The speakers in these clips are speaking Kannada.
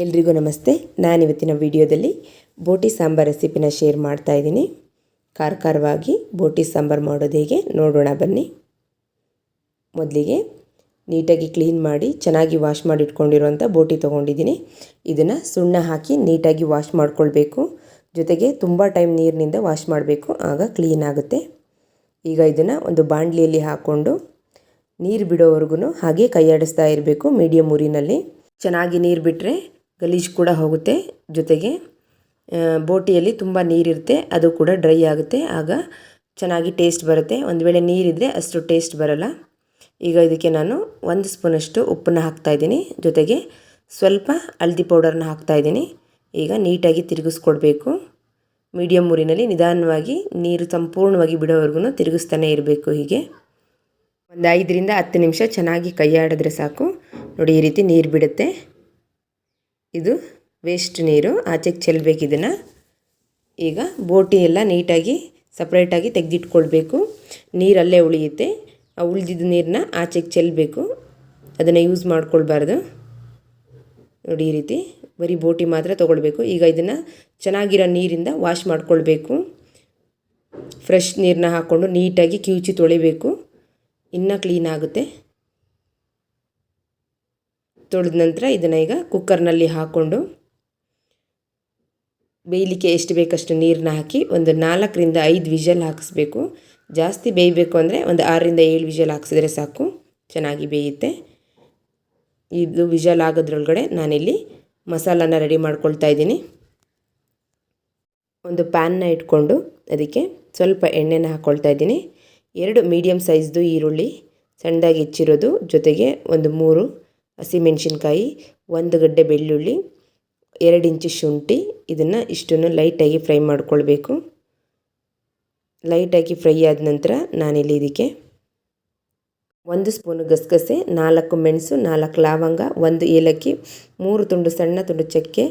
ಎಲ್ರಿಗೂ ನಮಸ್ತೆ. ನಾನಿವತ್ತಿನ ವಿಡಿಯೋದಲ್ಲಿ ಬೋಟಿ ಸಾಂಬಾರ್ ರೆಸಿಪಿನ ಶೇರ್ ಮಾಡ್ತಾ ಇದ್ದೀನಿ. ಖಾರ ಬೋಟಿ ಸಾಂಬಾರು ಮಾಡೋದು ಹೇಗೆ ನೋಡೋಣ ಬನ್ನಿ. ಮೊದಲಿಗೆ ನೀಟಾಗಿ ಕ್ಲೀನ್ ಮಾಡಿ, ಚೆನ್ನಾಗಿ ವಾಶ್ ಮಾಡಿ ಇಟ್ಕೊಂಡಿರುವಂಥ ಬೋಟಿ ತೊಗೊಂಡಿದ್ದೀನಿ. ಇದನ್ನು ಸುಣ್ಣ ಹಾಕಿ ನೀಟಾಗಿ ವಾಶ್ ಮಾಡ್ಕೊಳ್ಬೇಕು. ಜೊತೆಗೆ ತುಂಬ ಟೈಮ್ ನೀರಿನಿಂದ ವಾಶ್ ಮಾಡಬೇಕು. ಆಗ ಕ್ಲೀನ್ ಆಗುತ್ತೆ. ಈಗ ಇದನ್ನು ಒಂದು ಬಾಣಲಿಯಲ್ಲಿ ಹಾಕ್ಕೊಂಡು ನೀರು ಬಿಡೋವರೆಗೂ ಹಾಗೆ ಕೈಯಾಡಿಸ್ತಾ ಇರಬೇಕು ಮೀಡಿಯಮ್ ಊರಿನಲ್ಲಿ ಚೆನ್ನಾಗಿ ನೀರು ಬಿಟ್ಟರೆ ಗಲೀಜು ಕೂಡ ಹೋಗುತ್ತೆ. ಜೊತೆಗೆ ಬೋಟಿಯಲ್ಲಿ ತುಂಬ ನೀರಿರುತ್ತೆ. ಅದು ಕೂಡ ಡ್ರೈ ಆಗುತ್ತೆ. ಆಗ ಚೆನ್ನಾಗಿ ಟೇಸ್ಟ್ ಬರುತ್ತೆ. ಒಂದು ವೇಳೆ ನೀರಿದ್ದರೆ ಅಷ್ಟು ಟೇಸ್ಟ್ ಬರಲ್ಲ. ಈಗ ಇದಕ್ಕೆ ನಾನು ಒಂದು ಸ್ಪೂನಷ್ಟು ಉಪ್ಪನ್ನು ಹಾಕ್ತಾಯಿದ್ದೀನಿ ಜೊತೆಗೆ ಸ್ವಲ್ಪ ಹಲ್ದಿ ಪೌಡರ್ನ ಹಾಕ್ತಾಯಿದ್ದೀನಿ ಈಗ ನೀಟಾಗಿ ತಿರುಗಿಸ್ಕೊಡ್ಬೇಕು. ಮೀಡಿಯಮ್ ಊರಿನಲ್ಲಿ ನಿಧಾನವಾಗಿ ನೀರು ಸಂಪೂರ್ಣವಾಗಿ ಬಿಡೋವರೆಗೂ ತಿರುಗಿಸ್ತಾನೆ ಇರಬೇಕು ಹೀಗೆ. ಒಂದು ಐದರಿಂದ ಹತ್ತು ನಿಮಿಷ ಚೆನ್ನಾಗಿ ಕೈಯಾಡಿದ್ರೆ ಸಾಕು. ನೋಡಿ, ಈ ರೀತಿ ನೀರು ಬಿಡುತ್ತೆ. ಇದು ವೇಸ್ಟ್ ನೀರು, ಆಚೆಗೆ ಚೆಲ್ಲಬೇಕು ಇದನ್ನು. ಈಗ ಬೋಟಿ ಎಲ್ಲ ನೀಟಾಗಿ ಸಪ್ರೇಟಾಗಿ ತೆಗೆದಿಟ್ಕೊಳ್ಬೇಕು. ನೀರಲ್ಲೇ ಉಳಿಯುತ್ತೆ. ಆ ಉಳಿದಿದ್ದ ನೀರನ್ನ ಆಚೆಗೆ ಚೆಲ್ಲಬೇಕು ಅದನ್ನು ಯೂಸ್ ಮಾಡ್ಕೊಳ್ಬಾರ್ದು. ನೋಡಿ ಈ ರೀತಿ, ಬರೀ ಬೋಟಿ ಮಾತ್ರ ತೊಗೊಳ್ಬೇಕು. ಈಗ ಇದನ್ನು ಚೆನ್ನಾಗಿರೋ ನೀರಿಂದ ವಾಶ್ ಮಾಡ್ಕೊಳ್ಬೇಕು. ಫ್ರೆಶ್ ನೀರನ್ನ ಹಾಕ್ಕೊಂಡು ನೀಟಾಗಿ ಕಿವುಚಿ ತೊಳಿಬೇಕು. ಇನ್ನೂ ಕ್ಲೀನ್ ಆಗುತ್ತೆ. ತೊಳೆದ ನಂತರ ಇದನ್ನು ಈಗ ಕುಕ್ಕರ್ನಲ್ಲಿ ಹಾಕ್ಕೊಂಡು ಬೇಯಲಿಕ್ಕೆ ಎಷ್ಟು ಬೇಕಷ್ಟು ನೀರನ್ನ ಹಾಕಿ ಒಂದು ನಾಲ್ಕರಿಂದ ಐದು ವಿಷಲ್ ಹಾಕಿಸ್ಬೇಕು. ಜಾಸ್ತಿ ಬೇಯಬೇಕು ಅಂದರೆ ಒಂದು ಆರರಿಂದ ಏಳು ವಿಷಲ್ ಹಾಕ್ಸಿದ್ರೆ ಸಾಕು, ಚೆನ್ನಾಗಿ ಬೇಯುತ್ತೆ. ಇದು ವಿಷಲ್ ಆಗೋದ್ರೊಳಗಡೆ ನಾನಿಲ್ಲಿ ಮಸಾಲಾನ ರೆಡಿ ಮಾಡ್ಕೊಳ್ತಾ ಇದ್ದೀನಿ. ಒಂದು ಪ್ಯಾನ್ನ ಇಟ್ಕೊಂಡು ಅದಕ್ಕೆ ಸ್ವಲ್ಪ ಎಣ್ಣೆನ ಹಾಕ್ಕೊಳ್ತಾ ಇದ್ದೀನಿ. ಎರಡು ಮೀಡಿಯಮ್ ಸೈಜ್ದು ಈರುಳ್ಳಿ, ಸಣ್ಣದಾಗಿ ಹೆಚ್ಚಿರೋದು ಜೊತೆಗೆ ಒಂದು ಮೂರು ಹಸಿಮೆಣಸಿನ್ಕಾಯಿ, ಒಂದು ಗಡ್ಡೆ ಬೆಳ್ಳುಳ್ಳಿ, ಎರಡು ಇಂಚು ಶುಂಠಿ, ಇದನ್ನು ಇಷ್ಟನ್ನು ಲೈಟಾಗಿ ಫ್ರೈ ಮಾಡಿಕೊಳ್ಬೇಕು. ಲೈಟಾಗಿ ಫ್ರೈ ಆದ ನಂತರ ನಾನಿಲ್ಲಿ ಇದಕ್ಕೆ ಒಂದು ಸ್ಪೂನು ಗಸಗಸೆ, ನಾಲ್ಕು ಮೆಣಸು, ನಾಲ್ಕು ಲವಂಗ, ಒಂದು ಏಲಕ್ಕಿ, ಮೂರು ತುಂಡು ಸಣ್ಣ ತುಂಡು ಚಕ್ಕೆ,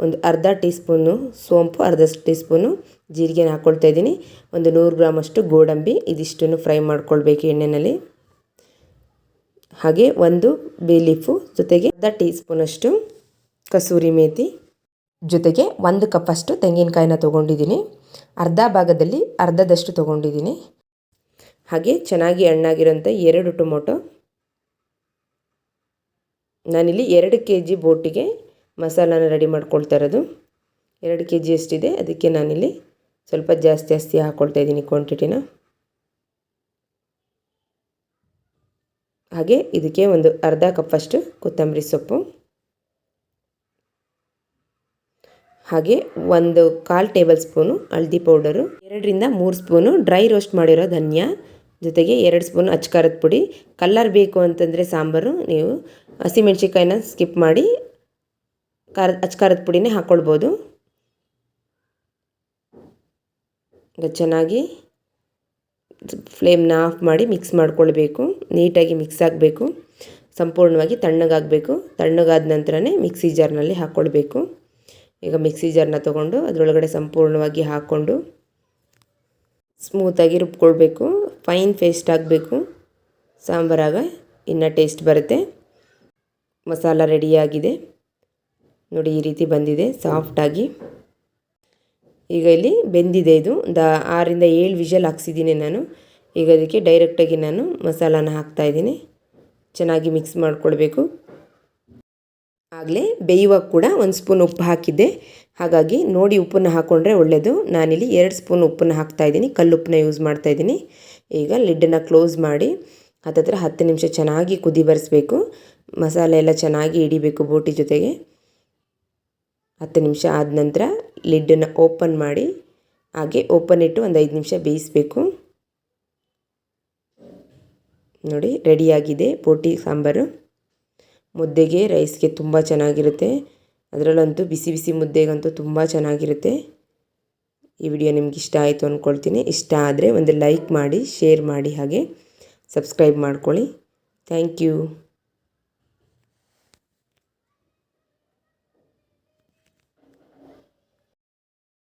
ಒಂದು ಅರ್ಧ ಟೀ ಸ್ಪೂನು ಸೋಂಪು, ಅರ್ಧ ಟೀ ಸ್ಪೂನು ಜೀರಿಗೆನ ಹಾಕ್ಕೊಳ್ತಾ ಇದ್ದೀನಿ. ಒಂದು ನೂರು ಗ್ರಾಮಷ್ಟು ಗೋಡಂಬಿ, ಇದಿಷ್ಟನ್ನು ಫ್ರೈ ಮಾಡ್ಕೊಳ್ಬೇಕು ಎಣ್ಣೆಯಲ್ಲಿ ಹಾಗೆ ಒಂದು ಬೇಲೀಫು ಜೊತೆಗೆ ಅರ್ಧ ಟೀ ಸ್ಪೂನಷ್ಟು ಕಸೂರಿ ಮೇಥಿ ಜೊತೆಗೆ ಒಂದು ಕಪ್ಪಷ್ಟು ತೆಂಗಿನಕಾಯಿನ ತೊಗೊಂಡಿದ್ದೀನಿ. ಅರ್ಧ ಭಾಗದಲ್ಲಿ ಅರ್ಧದಷ್ಟು ತೊಗೊಂಡಿದ್ದೀನಿ. ಹಾಗೆ ಚೆನ್ನಾಗಿ ಹಣ್ಣಾಗಿರೋಂಥ ಎರಡು ಟೊಮೊಟೊ. ನಾನಿಲ್ಲಿ ಎರಡು ಕೆ ಜಿ ಬೋಟಿಗೆ ಮಸಾಲಾನ ರೆಡಿ ಮಾಡ್ಕೊಳ್ತಾ ಇರೋದು. ಎರಡು ಕೆ ಜಿ ಅಷ್ಟಿದೆ ಅದಕ್ಕೆ ನಾನಿಲ್ಲಿ ಸ್ವಲ್ಪ ಜಾಸ್ತಿ ಜಾಸ್ತಿ ಹಾಕ್ಕೊಳ್ತಾ ಇದ್ದೀನಿ ಕ್ವಾಂಟಿಟಿನ ಹಾಗೆ ಇದಕ್ಕೆ ಒಂದು ಅರ್ಧ ಕಪ್ಪಷ್ಟು ಕೊತ್ತಂಬರಿ ಸೊಪ್ಪು. ಹಾಗೆ ಒಂದು ಕಾಲು ಟೇಬಲ್ ಸ್ಪೂನು ಹಳದಿ ಪೌಡರು, ಎರಡರಿಂದ ಮೂರು ಸ್ಪೂನು ಡ್ರೈ ರೋಸ್ಟ್ ಮಾಡಿರೋ ಧನಿಯಾ, ಜೊತೆಗೆ ಎರಡು ಸ್ಪೂನು ಅಚ್ಕಾರದ ಪುಡಿ. ಕಲ್ಲರ್ ಬೇಕು ಅಂತಂದರೆ ಸಾಂಬಾರು, ನೀವು ಹಸಿಮೆಣ್ಸಿಕಾಯಿನ ಸ್ಕಿಪ್ ಮಾಡಿ ಖಾರದ ಅಚ್ಕಾರದ ಪುಡಿನೇ ಹಾಕ್ಕೊಳ್ಬೋದು ಚೆನ್ನಾಗಿ ಫ್ಲೇಮ್ನ ಆಫ್ ಮಾಡಿ ಮಿಕ್ಸ್ ಮಾಡ್ಕೊಳ್ಬೇಕು, ನೀಟಾಗಿ ಮಿಕ್ಸ್ ಆಗಬೇಕು, ಸಂಪೂರ್ಣವಾಗಿ ತಣ್ಣಗಾಗಬೇಕು. ತಣ್ಣಗಾದ ನಂತರನೇ ಮಿಕ್ಸಿ ಜಾರ್ನಲ್ಲಿ ಹಾಕ್ಕೊಳ್ಬೇಕು ಈಗ ಮಿಕ್ಸಿ ಜಾರ್ನ ತೊಗೊಂಡು ಅದರೊಳಗಡೆ ಸಂಪೂರ್ಣವಾಗಿ ಹಾಕ್ಕೊಂಡು ಸ್ಮೂತಾಗಿ ರುಬ್ಕೊಳ್ಬೇಕು. ಫೈನ್ ಪೇಸ್ಟ್ ಆಗಬೇಕು. ಸಾಂಬಾರಾಗ ಇನ್ನು ಟೇಸ್ಟ್ ಬರುತ್ತೆ. ಮಸಾಲ ರೆಡಿಯಾಗಿದೆ ನೋಡಿ ಈ ರೀತಿ ಬಂದಿದೆ ಸಾಫ್ಟಾಗಿ. ಈಗ ಇಲ್ಲಿ ಬೆಂದಿದೆ ಇದು. ದ ಆರಿಂದ ಏಳು ವಿಷಲ್ ಹಾಕ್ಸಿದ್ದೀನಿ ನಾನು. ಈಗ ಅದಕ್ಕೆ ಡೈರೆಕ್ಟಾಗಿ ನಾನು ಮಸಾಲಾನ ಹಾಕ್ತಾಯಿದ್ದೀನಿ ಚೆನ್ನಾಗಿ ಮಿಕ್ಸ್ ಮಾಡ್ಕೊಳ್ಬೇಕು. ಆಗಲೇ ಬೇಯುವಾಗ ಕೂಡ ಒಂದು ಸ್ಪೂನ್ ಉಪ್ಪು ಹಾಕಿದ್ದೆ. ಹಾಗಾಗಿ ನೋಡಿ ಉಪ್ಪನ್ನು ಹಾಕ್ಕೊಂಡ್ರೆ ಒಳ್ಳೆಯದು ನಾನಿಲ್ಲಿ ಎರಡು ಸ್ಪೂನ್ ಉಪ್ಪನ್ನು ಹಾಕ್ತಾಯಿದ್ದೀನಿ ಕಲ್ಲುಪ್ಪನ್ನ ಯೂಸ್ ಮಾಡ್ತಾಯಿದ್ದೀನಿ ಈಗ ಲಿಡ್ಡನ್ನು ಕ್ಲೋಸ್ ಮಾಡಿ ಹತ್ತತ್ರ ಹತ್ತು ನಿಮಿಷ ಚೆನ್ನಾಗಿ ಕುದಿ ಬರೆಸ್ಬೇಕು. ಮಸಾಲೆ ಎಲ್ಲ ಚೆನ್ನಾಗಿ ಹಿಡಿಬೇಕು ಬೋಟಿ ಜೊತೆಗೆ. ಹತ್ತು ನಿಮಿಷ ಆದ ನಂತರ ಲಿಡ್ಡನ್ನು ಓಪನ್ ಮಾಡಿ ಹಾಗೆ ಓಪನ್ ಇಟ್ಟು ಒಂದು ಐದು ನಿಮಿಷ ಬೇಯಿಸಬೇಕು. ನೋಡಿ ರೆಡಿಯಾಗಿದೆ ಪೋಟಿ ಸಾಂಬಾರು. ಮುದ್ದೆಗೆ ರೈಸ್ಗೆ ತುಂಬ ಚೆನ್ನಾಗಿರುತ್ತೆ. ಅದರಲ್ಲಂತೂ ಬಿಸಿ ಬಿಸಿ ಮುದ್ದೆಗಂತೂ ತುಂಬ ಚೆನ್ನಾಗಿರುತ್ತೆ. ಈ ವಿಡಿಯೋ ನಿಮ್ಗೆ ಇಷ್ಟ ಆಯಿತು ಅಂದ್ಕೊಳ್ತೀನಿ ಇಷ್ಟ ಆದರೆ ಒಂದು ಲೈಕ್ ಮಾಡಿ ಶೇರ್ ಮಾಡಿ ಹಾಗೆ ಸಬ್ಸ್ಕ್ರೈಬ್ ಮಾಡ್ಕೊಳ್ಳಿ. Thank you